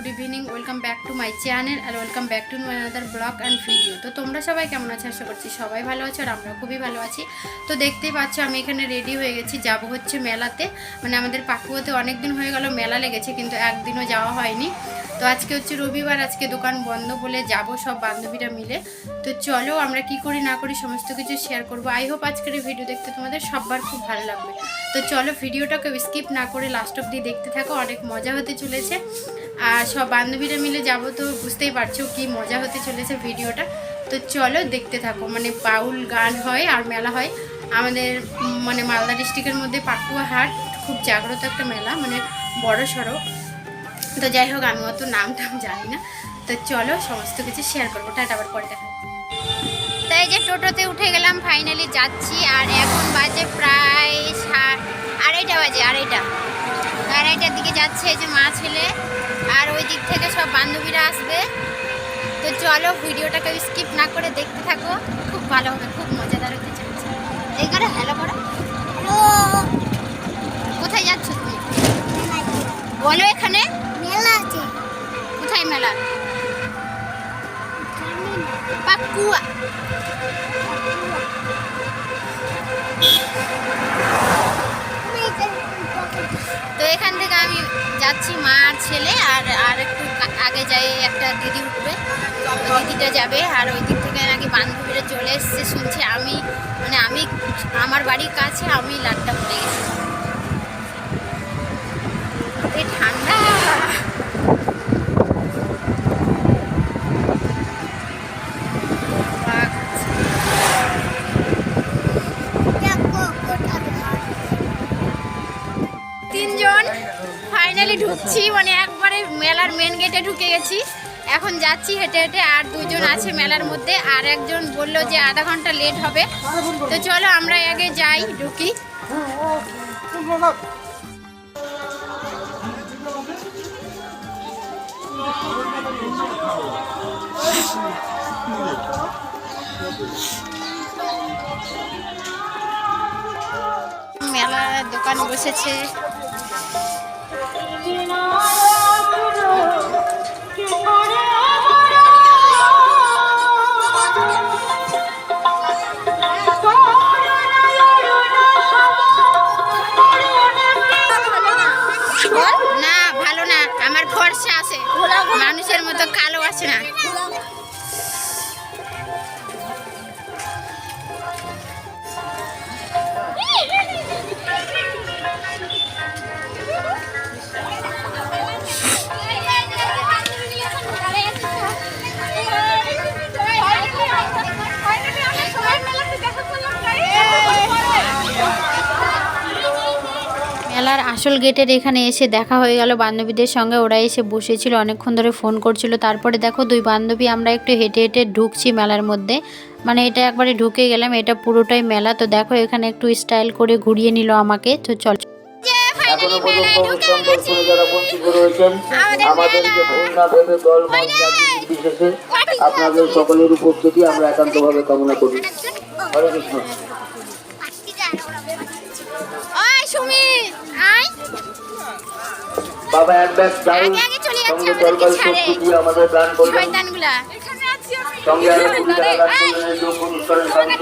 Good evening, welcome back to my channel R welcome back to my another blog and video তো তোমরা সবাই কেমন আছো? আশা করছি সবাই ভালো আছো আর আমরা খুবই ভালো আছি। তো দেখতেই পাচ্ছ আমি এখানে রেডি হয়ে গেছি, যাব হচ্ছে মেলাতে। মানে আমাদের পাকুয়াতে অনেক দিন হয়ে গেল মেলা লেগেছে, কিন্তু একদিনও যাওয়া হয়নি। তো আজকে হচ্ছে রবিবার, আজকে দোকান বন্ধ বলে যাব সব বান্ধবীরা মিলে। তো চলো আমরা কি করি না করি সমস্ত কিছু শেয়ার করব। আই হোপ আজকের এই ভিডিও দেখতে তোমাদের সবার খুব ভালো লাগবে। তো চলো ভিডিওটাকে স্কিপ না করে লাস্ট অব্দি দেখতে থাকো, অনেক মজা হতে চলেছে। আর সব বান্ধবীরা মিলে যাব তো বুঝতেই পারছ কি মজা হতে চলেছে ভিডিওটা। তো চলো দেখতে থাকো মানে বাউল গান হয় আর মেলা হয়। আমাদের মানে মালদা ডিস্ট্রিক্টের মধ্যে পাকুয়া হাট খুব জাগ্রত একটা মেলা মানে বড় সড়ো তো যাই হোক, আমি অত নাম টাম জানি না। তো চলো সমস্ত কিছু শেয়ার করব। টাটা, আবার পরে দেখা তাই যে টোটোতে উঠে গেলাম ফাইনালি যাচ্ছি, আর এখন বাজে প্রায় আড়াইটা বাজে, আড়াইটা। আড়াইটার দিকে যাচ্ছে যে মা ছেলে। আর ওই দিক থেকে সব বান্ধবীরা আসবে। তো চলো ভিডিওটাকে স্কিপ না করে দেখতে থাকো। খুব ভালো হবে খুব মজাদার হতে চলেছে। এই করে হ্যালো করো। কোথায় যাচ্ছ তুমি? বলো এখানে। মেলা আছে। কোথায় মেলা? পাকুয়া। তো এখান থেকে আমি যাচ্ছি মা কা- যাই, একটা দিদি উঠবে। ওই দিদিটা যাবে আর ওই দিক থেকে নাকি বান্ধবীরা চলে এসছে শুনছি আমি মানে আমি, আমার বাড়ির কাছে আমি লাড্ডা পড়ে গেছি। ঠান্ডা। তিনজন ফাইনালি ঢুকছি মানে একবারে মেলার মেন গেটে ঢুকে গেছি। এখন যাচ্ছি হেঁটে হেঁটে, আর দুজন আছে মেলার মধ্যে, আর একজন বলল যে আধা ঘণ্টা লেট হবে। তো চলো আমরা আগে যাই, ঢুকি। মেলার দোকান বসেছে। মেলার আসল গেটের এখানে এসে দেখা হয়ে গেল। বান্ধবীদের সঙ্গে ওরা এসে বসেছিল অনেকক্ষণ ধরে ফোন করছিল। তারপরে দেখো দুই বান্ধবী আমরা একটু হেঁটে হেঁটে ঢুকছি মেলার মধ্যে। মানে এটা একবারে ঢুকে গেলাম এটা পুরোটাই মেলা। তো দেখো এখানে একটু স্টাইল করে ঘুরিয়ে নিল আমাকে তো চল। এখনও পর্যন্ত উত্তমপুরে যারা বঞ্চিত রয়েছেন আমাদেরকে ভুল ভেবে দল মত আপনাদের সকলের উপস্থিতি আমরা একান্তভাবে কামনা করি। হরে কৃষ্ণ। বাবা এক ব্যাগ চাউল সঙ্গে আমাদেরকে তরকারি ছাড়ে। সবজি দিয়ে আমাদের দান শয়তানগুলা। সঙ্গে আরও কুড়ি টাকা শান্ত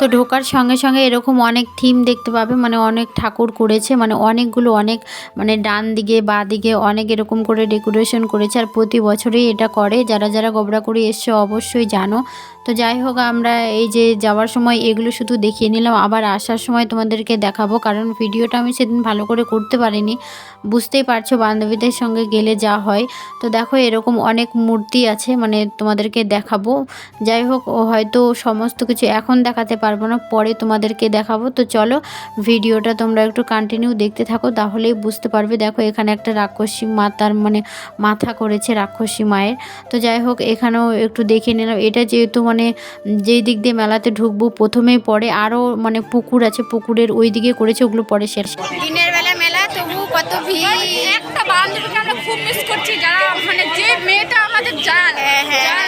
তো ঢোকার সঙ্গে সঙ্গে এরকম অনেক থিম দেখতে পাবে মানে অনেক ঠাকুর করেছে মানে অনেকগুলো অনেক মানে ডান দিকে বা দিকে অনেক এরকম করে ডেকোরেশন করেছে আর প্রতি বছরই এটা করে। যারা যারা গোবরা করে এসছে অবশ্যই জানো। তো যাই হোক, আমরা এই যে যাওয়ার সময় এগুলো শুধু দেখিয়ে নিলাম। আবার আসার সময় তোমাদেরকে দেখাবো, কারণ ভিডিওটা আমি সেদিন ভালো করে করতে পারিনি। বুঝতেই পারছ, বান্ধবীদের সঙ্গে গেলে যা হয়। তো দেখো, এরকম অনেক মূর্তি আছে মানে তোমাদেরকে দেখাবো। যাই হোক হয়তো সমস্ত কিছু এখন দেখাতে পারব না, পরে তোমাদেরকে দেখাবো। তো চলো, ভিডিওটা তোমরা একটু কন্টিনিউ দেখতে থাকো, তাহলেই বুঝতে পারবে। দেখো, এখানে একটা রাক্ষসী মাতার মানে মাথা করেছে রাক্ষসী মায়ের। তো যাই হোক, এখানেও একটু দেখে নিলাম। এটা যেহেতু মানে যেই দিক দিয়ে মেলাতে ঢুকবো প্রথমেই পরে আরও মানে পুকুর আছে পুকুরের ওই দিকে করেছে ওগুলো পরে শেষ দিনের বেলা মেলা তবু কত ভিড়। একটা বান্ধবীকে আমরা খুব মিস করছি যারা মানে যে মেয়েটা আমাদের জান হ্যাঁ হ্যাঁ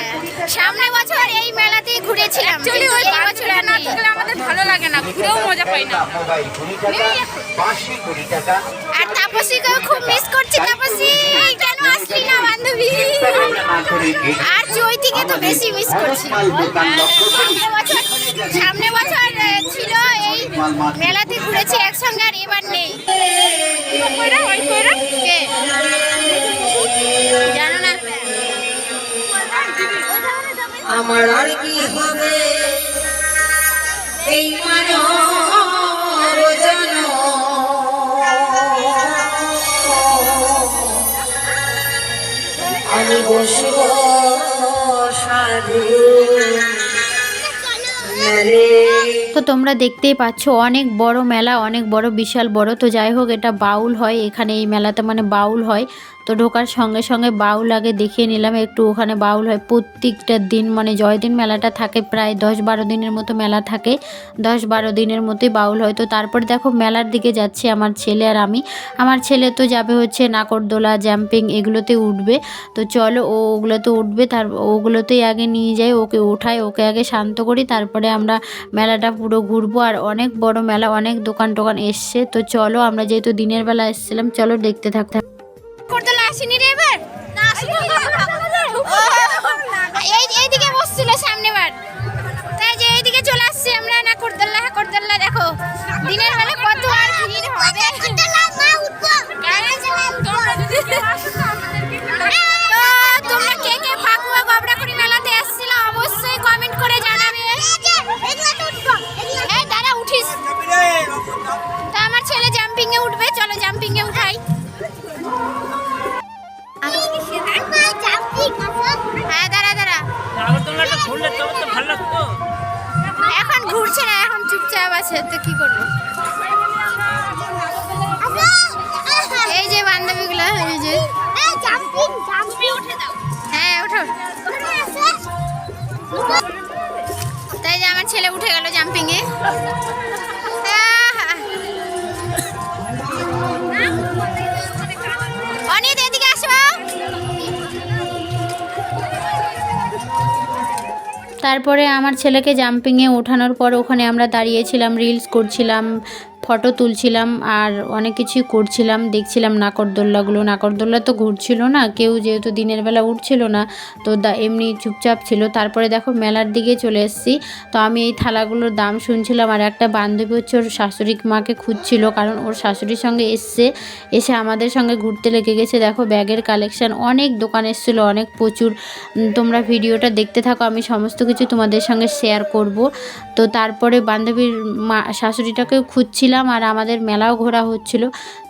সামনে বছর এই মেলাতেই ঘুরেছিলাম অ্যাকচুয়ালি ওই বছর না থাকলে আমাদের ভালো লাগে না ঘুরেও মজা পাই না। আর তাপসীকেও খুব মিস করছি তাপসী। কেন আসলি না বান্ধবী। আর চৈতিকে তো বেশি মিস করছি। সামনে বছর ছিল এই মেলাতে ঘুরেছি একসঙ্গে আর এবার নেই। জানো না। আমার আর কি হবে? এই মানব তো তোমরা দেখতেই পাচ্ছ, অনেক বড় মেলা, অনেক বড় বিশাল বড়। তো যাই হোক, এটা বাউল হয়। এখানে এই মেলাতে মানে বাউল হয়। তো ঢোকার সঙ্গে সঙ্গে বাউল আগে দেখিয়ে নিলাম। একটু ওখানে বাউল হয়। প্রত্যেকটা দিন মানে জয়দিন মেলাটা থাকে, প্রায় দশ বারো দিনের মতো মেলা থাকে। দশ বারো দিনের মতোই বাউল হয়। তো তারপর দেখো মেলার দিকে যাচ্ছে আমার ছেলে আর আমি। আমার ছেলে তো যাবে হচ্ছে নাকরদোলা জাম্পিং এগুলোতে উঠবে। তো চলো ও ওগুলোতে উঠবে, তার ওগুলোতেই আগে নিয়ে যাই ওকে ওঠাই ওকে আগে শান্ত করি, তারপরে আমরা মেলাটা পুরো ঘুরবো। আর অনেক বড় মেলা, অনেক দোকান টোকান এসছে। তো চলো আমরা যেহেতু দিনের বেলা এসেছিলাম, চলো দেখতে থাকতে আসেনি রে এবার? এই এইদিকে বসছিল সামনে বার তাই যে এইদিকে চলে আসছি আমরা না করদল্লা করদল্লা দেখো। দিনের বেলা ঘুরলে তবে তো ভালো লাগতো। এখন ঘুরছে না এখন চুপচাপ আছে তো কি করব? এই যে বান্ধবীগুলো এই যে হ্যাঁ ওঠো। তাই যে আমার ছেলে উঠে গেল জাম্পিং তারপরে আমার ছেলেকে জাম্পিংয়ে ওঠানোর পর ওখানে আমরা দাঁড়িয়েছিলাম রিলস করছিলাম ফটো তুলছিলাম আর অনেক কিছুই করছিলাম। দেখছিলাম নাকরদোল্লাগুলো। নাকরদোল্লা তো ঘুরছিল না, কেউ যেহেতু দিনের বেলা উঠছিল না, তো দা এমনি চুপচাপ ছিল। তারপরে দেখো মেলার দিকে চলে এসেছি। তো আমি এই থালাগুলোর দাম শুনছিলাম আর একটা বান্ধবী হচ্ছে ওর শাশুড়ি মাকে খুঁজছিল, কারণ ওর শাশুড়ির সঙ্গে এসছে। এসে আমাদের সঙ্গে ঘুরতে লেগে গেছে। দেখো ব্যাগের কালেকশান, অনেক দোকান এসেছিল, অনেক প্রচুর। তোমরা ভিডিওটা দেখতে থাকো, আমি সমস্ত কিছু তোমাদের সঙ্গে শেয়ার করব। তো তারপরে বান্ধবীর মা, শাশুড়িটাকেও খুঁজছিলাম। আর আমাদের মেলাও ঘোরা হচ্ছিল।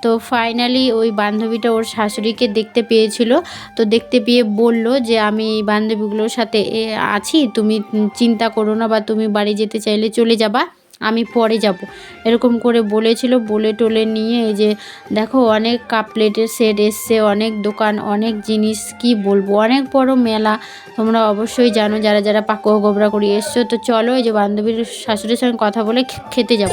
তো ফাইনালি ওই বান্ধবীটা ওর শাশুড়িকে দেখতে পেয়েছিল। তো দেখতে পেয়ে বলল যে, আমি এই বান্ধবীগুলোর সাথে আছি, তুমি চিন্তা করো না বা তুমি বাড়ি যেতে চাইলে চলে যাবা। আমি পরে যাব। এরকম করে বলেছিল, বলে টোলে নিয়ে এই যে দেখো অনেক কাপ প্লেটের সেট এসছে, অনেক দোকান, অনেক জিনিস, কি বলব? অনেক বড় মেলা। তোমরা অবশ্যই জানো, যারা যারা পাকুয়া গোবরা করে এসছো, তো চলো এই যে বান্ধবীর শাশুড়ির সঙ্গে কথা বলে খেতে যাব।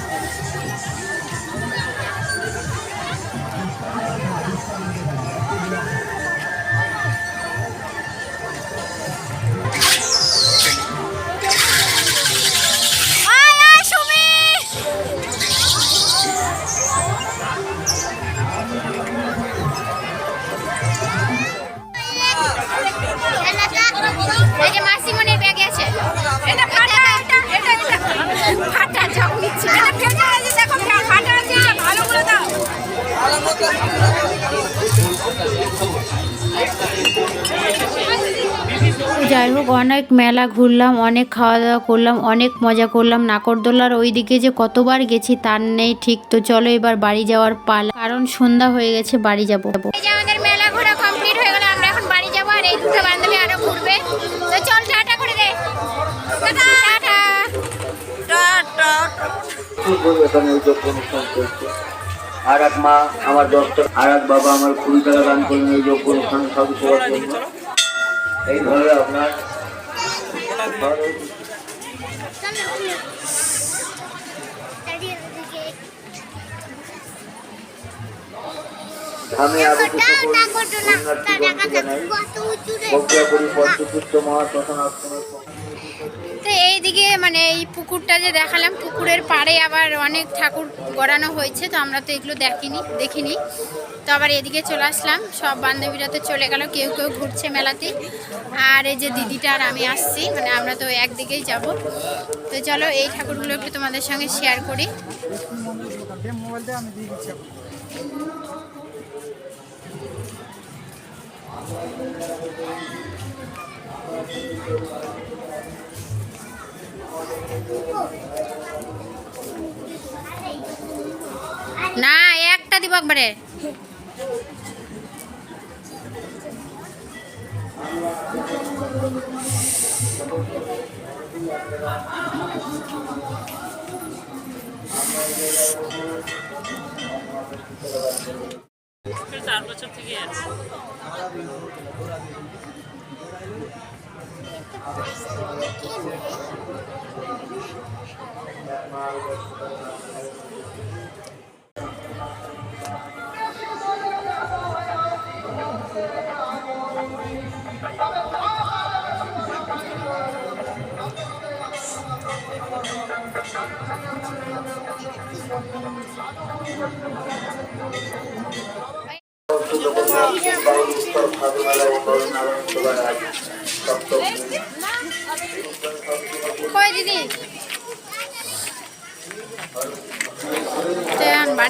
এই যে এটা ফাটা এটা এটা ফাটা যাও এটা ফেলে দেখো ফাটা আছে ভালো করে দাও। ভালো যাই হোক অনেক মেলা ঘুরলাম অনেক খাওয়া দাওয়া করলাম অনেক মজা করলাম। নাকরদোলার ওই দিকে যে কতবার গেছি তার নেই ঠিক তো চলো এবার বাড়ি যাওয়ার পালা। কারণ সন্ধ্যা হয়ে গেছে বাড়ি যাব। আমাদের মেলা ঘোরা এখানে অনুষ্ঠান চলছে আর এক মা, আমার দশটা আর এক বাবা আমার কুড়ি টাকা দান করলেন এই যোগ্য অনুষ্ঠান সাধু সেবার জন্য এইভাবে আপনার। ধামে উঁচুরে। বজ্রাপুরী পঞ্চতীর্থ মহাশ্মশান আশ্রমের তো এইদিকে মানে এই পুকুরটা যে দেখালাম, পুকুরের পাড়ে আবার অনেক ঠাকুর গড়ানো হয়েছে, তো আমরা তো এগুলো দেখিনি দেখিনি। তো আবার এদিকে চলে আসলাম, সব বান্ধবীরা তো চলে গেল, কেউ কেউ ঘুরছে মেলাতে। আর এই যে দিদিটা আর আমি আসছি মানে আমরা তো একদিকেই যাব। তো চলো, এই ঠাকুরগুলো একটু তোমাদের সঙ্গে শেয়ার করি। না একটা দিব একবারে। চার বছর থেকে আছে। কই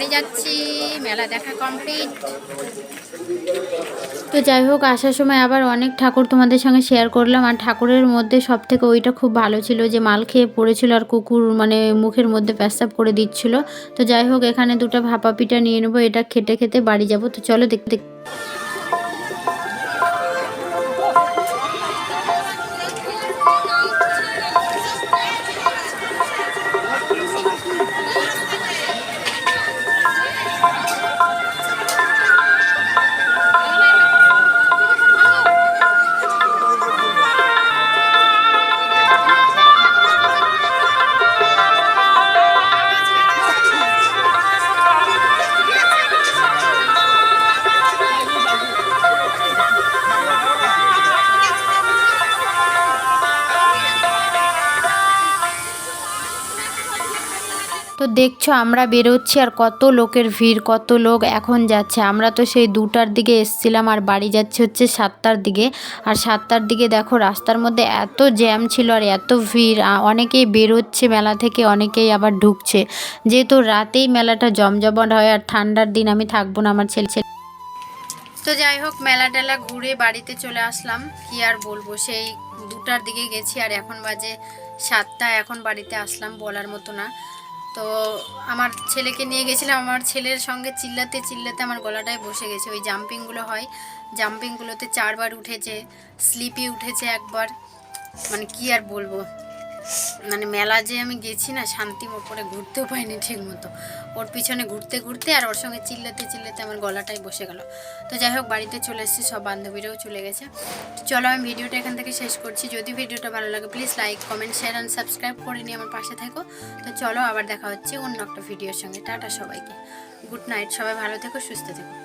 বাড়ি যাচ্ছি, মেলা দেখা কমপ্লিট তো যাই হোক, আসার সময় আবার অনেক ঠাকুর তোমাদের সঙ্গে শেয়ার করলাম। আর ঠাকুরের মধ্যে সব থেকে ওইটা খুব ভালো ছিল যে, মাল খেয়ে পড়েছিল আর কুকুর মানে মুখের মধ্যে পেশাব করে দিচ্ছিল। তো যাই হোক, এখানে দুটো ভাপা পিঠা নিয়ে নেব, এটা খেতে খেতে বাড়ি যাব। তো চলো দেখতে তো দেখছ আমরা বেরোচ্ছি আর কত লোকের ভিড়, কত লোক এখন যাচ্ছে। আমরা তো সেই দুটার দিকে এসছিলাম আর বাড়ি যাচ্ছে হচ্ছে সাতটার দিকে। আর সাতটার দিকে দেখো রাস্তার মধ্যে এত জ্যাম ছিল আর এত ভিড় অনেকেই বেরোচ্ছে মেলা থেকে, অনেকেই আবার ঢুকছে। যেহেতু রাতেই মেলাটা জমজমাট হয় আর ঠান্ডার দিন, আমি থাকব না আমার ছেলে ছেলে। তো যাই হোক, মেলা টেলা ঘুরে বাড়িতে চলে আসলাম। কি আর বলব, সেই দুটার দিকে গেছি আর এখন বাজে সাতটা, এখন বাড়িতে আসলাম বলার মতো না। তো আমার ছেলেকে নিয়ে গেছিলাম। আমার ছেলের সঙ্গে চিল্লাতে চিল্লাতে আমার গলাটায় বসে গেছে। ওই জাম্পিংগুলো হয়। জাম্পিংগুলোতে চারবার উঠেছে স্লিপি উঠেছে একবার। মানে কি আর বলব? মানে মেলা যে আমি গেছি না, শান্তি করে ঘুরতেও পাইনি ঠিক মতো। ওর পিছনে ঘুরতে ঘুরতে আর ওর সঙ্গে চিল্লাতে চিল্লাতে আমার গলাটাই বসে গেল। তো যাই হোক, বাড়িতে চলে এসেছি, সব বান্ধবীরাও চলে গেছে। চলো, আমি ভিডিওটা এখান থেকে শেষ করছি। যদি ভিডিওটা ভালো লাগে please like comment share and subscribe করে নিয়ে আমার পাশে থাকো। তো চলো, আবার দেখা হচ্ছে অন্য একটা ভিডিওর সঙ্গে। টাটা সবাইকে। গুড নাইট সবাই ভালো থেকো, সুস্থ থেকো।